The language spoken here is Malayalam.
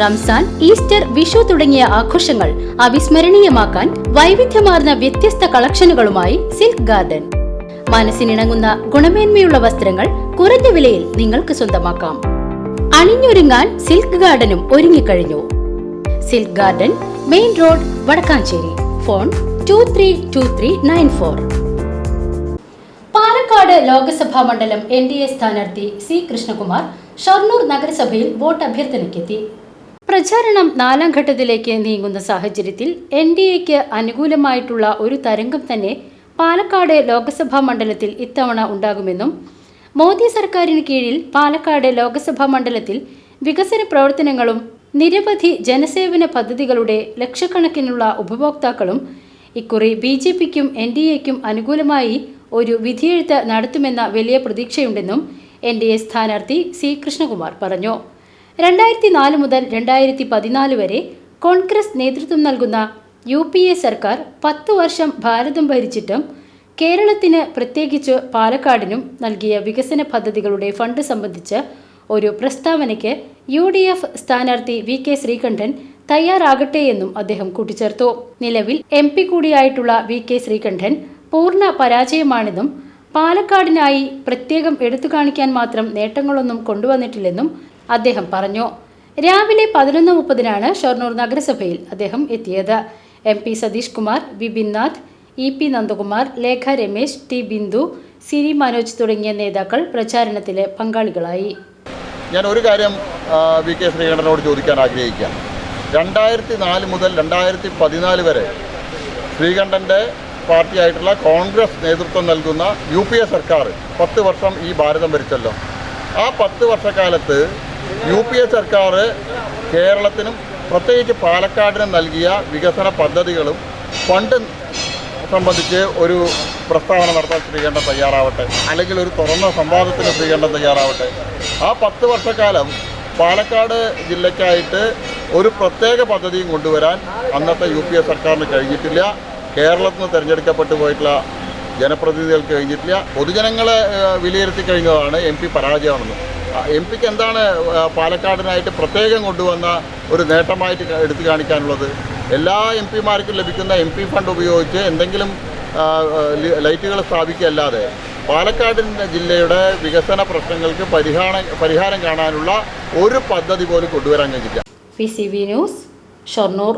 റംസാൻ ഈസ്റ്റർ വിഷു തുടങ്ങിയ ആഘോഷങ്ങൾ അവിസ്മരണീയമാക്കാൻ വൈവിധ്യമാർന്ന വ്യത്യസ്ത കളക്ഷനുകളുമായി സിൽക്ക് ഗാർഡൻ. മനസ്സിനിണങ്ങുന്ന ഗുണമേന്മയുള്ള വസ്ത്രങ്ങൾ കുറഞ്ഞ വിലയിൽ നിങ്ങൾക്ക് സ്വന്തമാക്കാം. അണിഞ്ഞൊരുങ്ങാൻ സിൽക്ക് ഗാർഡനും ഒരുങ്ങിക്കഴിഞ്ഞു. Silk Garden main road Vadakkancherry. Phone two three two three nine four Palakkad Lok Sabha മണ്ഡലം എൻ ഡി എ സ്ഥാനാർത്ഥി സി കൃഷ്ണകുമാർ ഷൊർണൂർ നഗരസഭയിൽ വോട്ട് അഭ്യർത്ഥനയ്ക്കെത്തി പ്രചാരണം നാലാം ഘട്ടത്തിലേക്ക് നീങ്ങുന്ന സാഹചര്യത്തിൽ എൻ ഡി എക്ക് അനുകൂലമായിട്ടുള്ള ഒരു തരംഗം തന്നെ പാലക്കാട് ലോക്സഭാ മണ്ഡലത്തിൽ ഇത്തവണ ഉണ്ടാകുമെന്നും മോദി സർക്കാരിന് കീഴിൽ പാലക്കാട് ലോക്സഭാ മണ്ഡലത്തിൽ വികസന പ്രവർത്തനങ്ങളും നിരവധി ജനസേവന പദ്ധതികളുടെ ലക്ഷക്കണക്കിനുള്ള ഉപഭോക്താക്കളും ഇക്കുറി ബി ജെ പിക്കും എൻ ഡി എക്കും അനുകൂലമായി ഒരു വിധിയെഴുത്ത് നടത്തുമെന്ന വലിയ പ്രതീക്ഷയുണ്ടെന്നും എൻ ഡി എ സ്ഥാനാർത്ഥി സി കൃഷ്ണകുമാർ പറഞ്ഞു. രണ്ടായിരത്തി നാല് മുതൽ രണ്ടായിരത്തി പതിനാല് വരെ കോൺഗ്രസ് നേതൃത്വം നൽകുന്ന യു പി എ സർക്കാർ പത്തു വർഷം ഭാരതം ഭരിച്ചിട്ടും കേരളത്തിന് പ്രത്യേകിച്ച് പാലക്കാടിനും നൽകിയ വികസന പദ്ധതികളുടെ ഫണ്ട് സംബന്ധിച്ച് ഒരു പ്രസ്താവനയ്ക്ക് യു ഡി എഫ് സ്ഥാനാർത്ഥി വി കെ ശ്രീകണ്ഠൻ തയ്യാറാകട്ടെ എന്നും അദ്ദേഹം കൂട്ടിച്ചേർത്തു. നിലവിൽ എം പി കൂടിയായിട്ടുള്ള വി കെ ശ്രീകണ്ഠൻ പൂർണ പരാജയമാണെന്നും പാലക്കാടിനായി പ്രത്യേകം എടുത്തു കാണിക്കാൻ മാത്രം നേട്ടങ്ങളൊന്നും കൊണ്ടുവന്നിട്ടില്ലെന്നും അദ്ദേഹം പറഞ്ഞു. രാവിലെ പതിനൊന്ന് മുപ്പതിനാണ് ഷൊർണൂർ നഗരസഭയിൽ അദ്ദേഹം എത്തിയത്. M P Satheesh Kumar Vipin Nath E P Nandakumar Lekha Ramesh T Bindu Siri Manoj തുടങ്ങിയ നേതാക്കൾ പ്രചാരണത്തിലെ പങ്കാളികളായി. ഞാൻ ഒരു കാര്യം വി കെ ശ്രീകണ്ഠനോട് ചോദിക്കാൻ ആഗ്രഹിക്കാം രണ്ടായിരത്തി നാല് മുതൽ രണ്ടായിരത്തി പതിനാല് വരെ ശ്രീകണ്ഠന്റെ പാർട്ടിയായിട്ടുള്ള കോൺഗ്രസ് നേതൃത്വം നൽകുന്ന യു സർക്കാർ പത്ത് വർഷം ഈ ഭാരതം ഭരിച്ചല്ലോ. ആ പത്ത് വർഷക്കാലത്ത് യു പി എ സർക്കാർ കേരളത്തിനും പ്രത്യേകിച്ച് പാലക്കാടിനും നൽകിയ വികസന പദ്ധതികളും ഫണ്ട് സംബന്ധിച്ച് ഒരു പ്രസ്താവന നടത്താൻ ശ്രീകണ്ഠൻ തയ്യാറാവട്ടെ അല്ലെങ്കിൽ ഒരു തുറന്ന സംവാദത്തിന് ശ്രീകണ്ഠൻ തയ്യാറാവട്ടെ. ആ പത്ത് വർഷക്കാലം പാലക്കാട് ജില്ലയ്ക്കായിട്ട് ഒരു പ്രത്യേക പദ്ധതിയും കൊണ്ടുവരാൻ അന്നത്തെ യു പി എ സർക്കാരിന് കഴിഞ്ഞിട്ടില്ല. കേരളത്തിൽ നിന്ന് തിരഞ്ഞെടുക്കപ്പെട്ടു പോയിട്ടുള്ള ജനപ്രതിനിധികൾക്ക് കഴിഞ്ഞിട്ടില്ല. പൊതുജനങ്ങളെ വിലയിരുത്തി കഴിഞ്ഞതാണ് എം പി പരാജയമാണെന്ന്. എം പിക്ക് എന്താണ് പാലക്കാടിനായിട്ട് പ്രത്യേകം കൊണ്ടുവന്ന ഒരു നേട്ടമായിട്ട് എടുത്തു കാണിക്കാനുള്ളത്? എല്ലാ എം പിമാർക്കും ലഭിക്കുന്ന എം പി ഫണ്ട് ഉപയോഗിച്ച് എന്തെങ്കിലും ലൈറ്റുകൾ സ്ഥാപിക്കുകയല്ലാതെ പാലക്കാട് ജില്ലയുടെ വികസന പ്രശ്നങ്ങൾക്ക് പരിഹാര പരിഹാരം കാണാനുള്ള ഒരു പദ്ധതി പോലും കൊണ്ടുവരാൻ കഴിഞ്ഞില്ല P C B news Shoranur